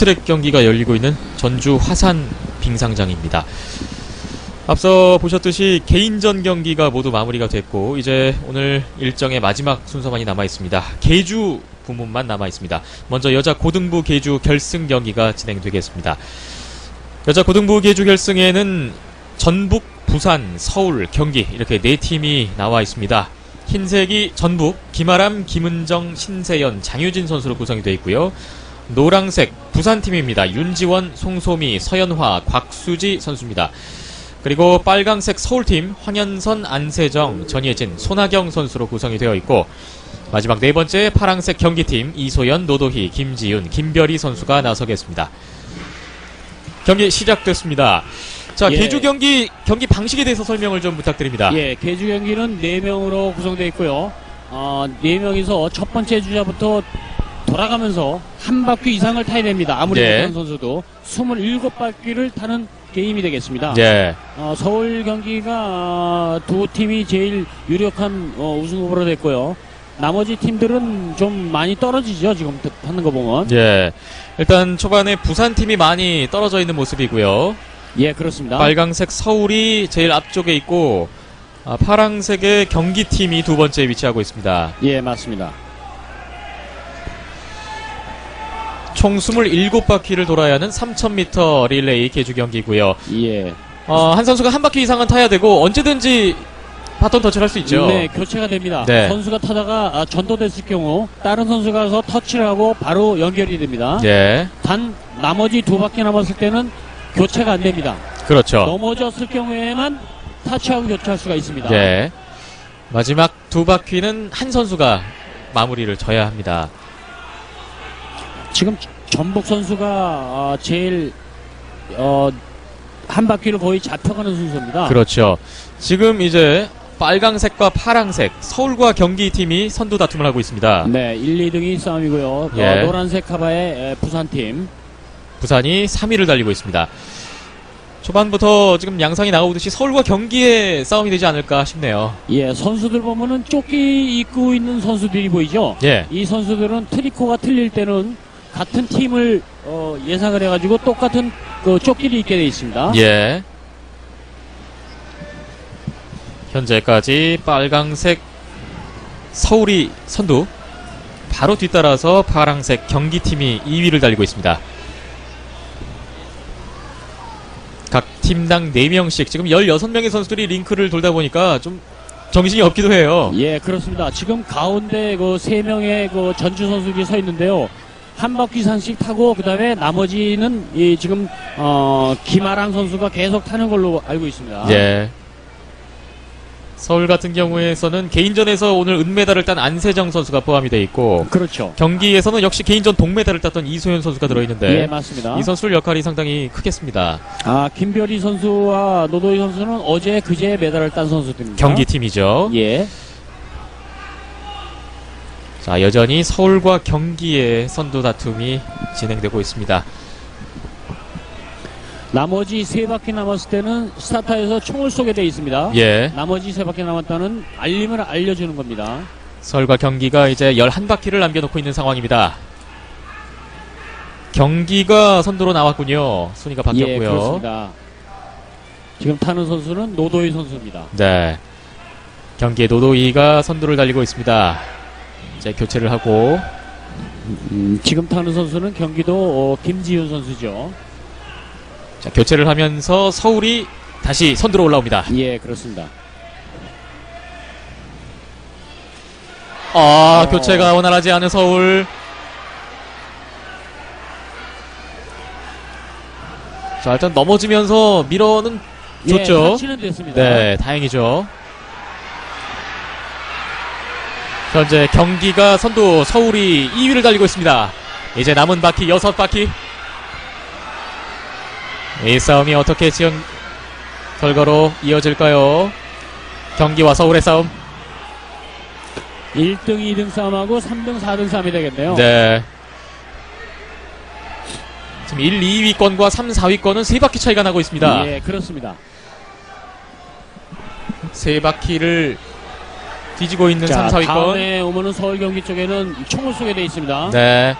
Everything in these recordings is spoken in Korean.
쇼트트랙 경기가 열리고 있는 전주 화산 빙상장입니다. 앞서 보셨듯이 개인전 경기가 모두 마무리가 됐고 이제 오늘 일정의 마지막 순서만이 남아 있습니다. 계주 부문만 남아 있습니다. 먼저 여자 고등부 계주 결승 경기가 진행되겠습니다. 여자 고등부 계주 결승에는 전북, 부산, 서울, 경기 이렇게 네 팀이 나와 있습니다. 흰색이 전북, 김아람, 김은정, 신세연, 장유진 선수로 구성이 되어 있고요. 노랑색 부산팀입니다. 윤지원, 송소미, 서연화, 곽수지 선수입니다. 그리고 빨강색 서울팀 황현선, 안세정, 전예진, 손아경 선수로 구성이 되어 있고 마지막 네 번째 파랑색 경기팀 이소연, 노도희, 김지윤, 김별희 선수가 나서겠습니다. 경기 시작됐습니다. 자, 예. 개주 경기 경기 방식에 대해서 설명을 좀 부탁드립니다. 예, 개주 경기는 4명으로 구성되어 있고요. 어, 4명이서 첫 번째 주자부터 돌아가면서 한 바퀴 이상을 타야 됩니다. 아무리 예. 못하는 선수도 27바퀴를 타는 게임이 되겠습니다. 예. 어, 서울 경기가 어, 두 팀이 제일 유력한 어, 우승 후보로 됐고요. 나머지 팀들은 좀 많이 떨어지죠. 지금 하는 거 보면. 예. 일단 초반에 부산 팀이 많이 떨어져 있는 모습이고요. 예, 그렇습니다. 빨강색 서울이 제일 앞쪽에 있고 아, 파랑색의 경기 팀이 두 번째 위치하고 있습니다. 예, 맞습니다. 총 27바퀴를 돌아야 하는 3000m 릴레이 개주 경기고요. 예. 어, 한 선수가 한 바퀴 이상은 타야 되고 언제든지 바톤 터치를 할 수 있죠. 네, 교체가 됩니다. 네. 선수가 타다가 아, 전도됐을 경우 다른 선수가 가서 터치를 하고 바로 연결이 됩니다. 예. 단 나머지 두 바퀴 남았을 때는 교체가 안 됩니다. 그렇죠. 넘어졌을 경우에만 타치하고 교체할 수가 있습니다. 예. 마지막 두 바퀴는 한 선수가 마무리를 져야 합니다. 지금 전북 선수가 아, 제일 어, 한 바퀴를 거의 잡혀가는 순서입니다. 그렇죠. 지금 이제 빨강색과 파랑색 서울과 경기 팀이 선두 다툼을 하고 있습니다. 네, 1, 2등이 싸움이고요. 예. 어, 노란색 카바의 에, 부산 팀. 부산이 3위를 달리고 있습니다. 초반부터 지금 양상이 나오듯이 서울과 경기의 싸움이 되지 않을까 싶네요. 예, 선수들 보면은 조끼 입고 있는 선수들이 보이죠? 예. 이 선수들은 트리코가 틀릴 때는 같은 팀을 어, 예상을 해가지고 똑같은 그 조끼를 입게 돼 있습니다. 예. 현재까지 빨강색 서울이 선두, 바로 뒤따라서 파랑색 경기팀이 2위를 달리고 있습니다. 각 팀당 4명씩 지금 16명의 선수들이 링크를 돌다 보니까 좀 정신이 없기도 해요. 예, 그렇습니다. 지금 가운데 그세 명의 그 전주 선수들이 서 있는데요. 한 바퀴 이상씩 타고 그다음에 나머지는 이 지금 어 김아랑 선수가 계속 타는 걸로 알고 있습니다. 예. 서울 같은 경우에서는 개인전에서 오늘 은메달을 딴 안세정 선수가 포함이 돼 있고 그렇죠. 경기에서는 역시 개인전 동메달을 땄던 이소연 선수가 들어있는데 예, 맞습니다. 이 선수 역할이 상당히 크겠습니다. 아, 김별희 선수와 노도희 선수는 어제 그제 메달을 딴 선수들입니다. 경기팀이죠. 예. 자, 여전히 서울과 경기의 선두 다툼이 진행되고 있습니다. 나머지 세 바퀴 남았을 때는 스타터에서 총을 쏘게 돼 있습니다. 예. 나머지 세 바퀴 남았다는 알림을 알려주는 겁니다. 서울과 경기가 이제 11바퀴를 남겨놓고 있는 상황입니다. 경기가 선두로 나왔군요. 순위가 예, 바뀌었고요. 그렇습니다. 지금 타는 선수는 노도희 선수입니다. 네. 경기의 노도이가 선두를 달리고 있습니다. 이제 교체를 하고 음, 지금 타는 선수는 경기도 어, 김지윤 선수죠. 자, 교체를 하면서 서울이 다시 선두로 올라옵니다. 예, 그렇습니다. 아, 어. 교체가 원활하지 않은 서울. 자, 일단 넘어지면서 밀어는 좋죠. 예, 터치는 됐습니다. 네, 다행이죠. 현재 경기가 선두 서울이 2위를 달리고 있습니다. 이제 남은 바퀴 6바퀴. 이 싸움이 어떻게 지은 결과로 이어질까요? 경기와 서울의 싸움. 1등, 2등 싸움하고 3등, 4등 싸움이 되겠네요. 네. 지금 1, 2위권과 3, 4위권은 세 바퀴 차이가 나고 있습니다. 예, 그렇습니다. 세 바퀴를 뒤지고 있는 자, 3, 4위권. 다음에 오면은 서울 경기 쪽에는 총을 쏘게 돼 있습니다. 네.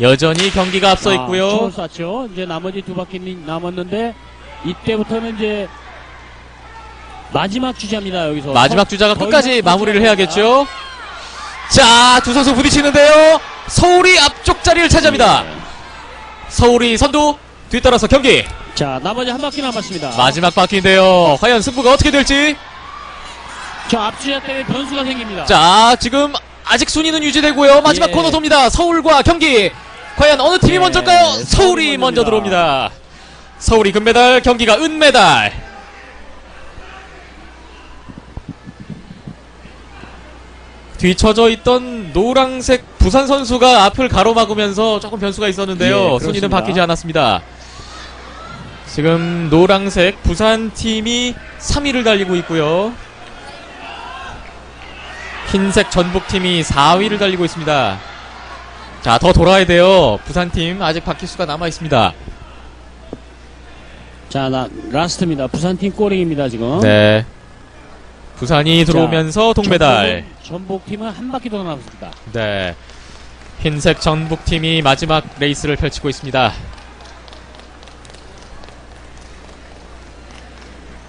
여전히 경기가 앞서 아, 있고요. 총을 쐈죠. 이제 나머지 두 바퀴 남았는데 이때부터는 이제 마지막 주자입니다. 여기서 마지막 주자가 더 끝까지 마무리를 해야겠죠. 자, 두 선수 부딪히는데요. 서울이 앞쪽 자리를 차지합니다. 예. 서울이 선두 뒤따라서 경기 자, 나머지 한 바퀴 남았습니다. 마지막 바퀴인데요. 과연 승부가 어떻게 될지. 저 앞주자 때문에 변수가 생깁니다. 자, 지금 아직 순위는 유지되고요. 마지막 예. 코너 돕니다. 서울과 경기. 과연 어느 팀이 예, 먼저일까요? 서울이 서울이 먼저. 들어옵니다. 서울이 금메달, 경기가 은메달. 뒤쳐져 있던 노랑색 부산 선수가 앞을 가로막으면서 조금 변수가 있었는데요. 예, 순위는. 바뀌지 않았습니다. 지금 노랑색 부산 팀이 3위를 달리고 있고요. 흰색 전북 팀이 4위를 달리고 있습니다. 자, 더 돌아야 돼요. 부산 팀 아직 바퀴 수가 남아 있습니다. 자, 나, 라스트입니다. 부산팀 꼬링입니다, 지금. 네. 부산이 들어오면서 동메달. 전북, 팀은 한 바퀴 더 남았습니다. 네. 흰색 전북 팀이 마지막 레이스를 펼치고 있습니다.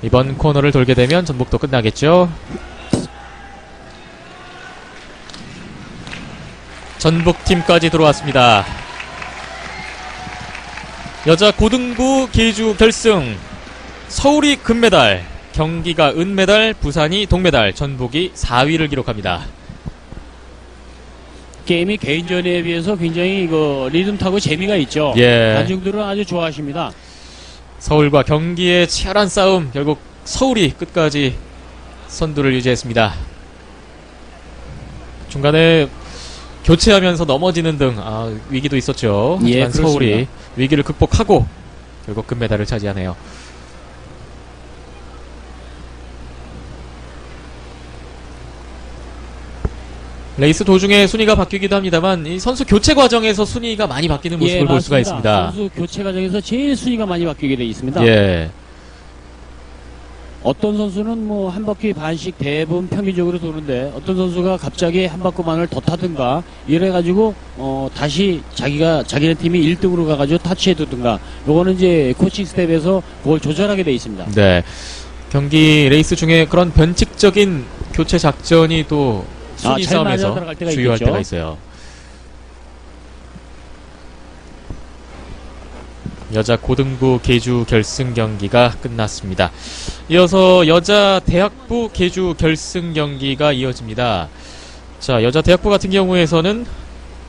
이번 코너를 돌게 되면 전북도 끝나겠죠. 전북 팀까지 들어왔습니다. 여자 고등부 계주 결승 서울이 금메달, 경기가 은메달, 부산이 동메달, 전북이 4위를 기록합니다. 게임이 개인전에 비해서 굉장히 그 리듬 타고 재미가 있죠. 예. 관중들은 아주 좋아하십니다. 서울과 경기의 치열한 싸움 결국 서울이 끝까지 선두를 유지했습니다. 중간에 교체하면서 넘어지는 등 아, 위기도 있었죠. 예, 하지만 서울이 그렇습니다. 위기를 극복하고 결국 금메달을 차지하네요. 레이스 도중에 순위가 바뀌기도 합니다만 이 선수 교체 과정에서 순위가 많이 바뀌는 모습을 볼 수가 예. 있습니다. 선수 교체 과정에서 제일 순위가 많이 바뀌게 돼 있습니다. 예. 어떤 선수는 뭐 한 바퀴 반씩 대부분 평균적으로 도는데 어떤 선수가 갑자기 한 바퀴만을 더 타든가 이래 가지고 어 다시 자기가 자기네 팀이 1등으로 가 가지고 타치해 두든가 요거는 이제 코칭 스텝에서 그걸 조절하게 돼 있습니다. 네. 경기 레이스 중에 그런 변칙적인 교체 작전이 또 순위 아, 싸움에서 주요할 있겠죠. 때가 있어요. 여자 고등부 계주 결승 경기가 끝났습니다. 이어서 여자 대학부 계주 결승 경기가 이어집니다. 자, 여자 대학부 같은 경우에서는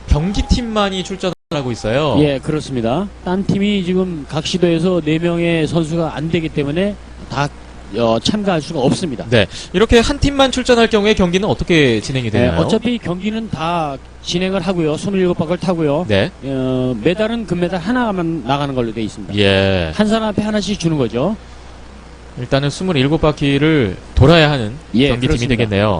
경기팀만이 출전을 하고 있어요. 예, 그렇습니다. 딴 팀이 지금 각 시도에서 4명의 선수가 안 되기 때문에 다 어, 참가할 수가 없습니다. 네. 이렇게 한 팀만 출전할 경우에 경기는 어떻게 진행이 네, 되나요? 어차피 경기는 다 진행을 하고요. 27바퀴를 타고요. 네. 어, 메달은 금메달 하나만 나가는 걸로 돼 있습니다. 예. 한 사람 앞에 하나씩 주는 거죠. 일단은 27바퀴를 돌아야 하는 예, 경기팀이 그렇습니다. 되겠네요.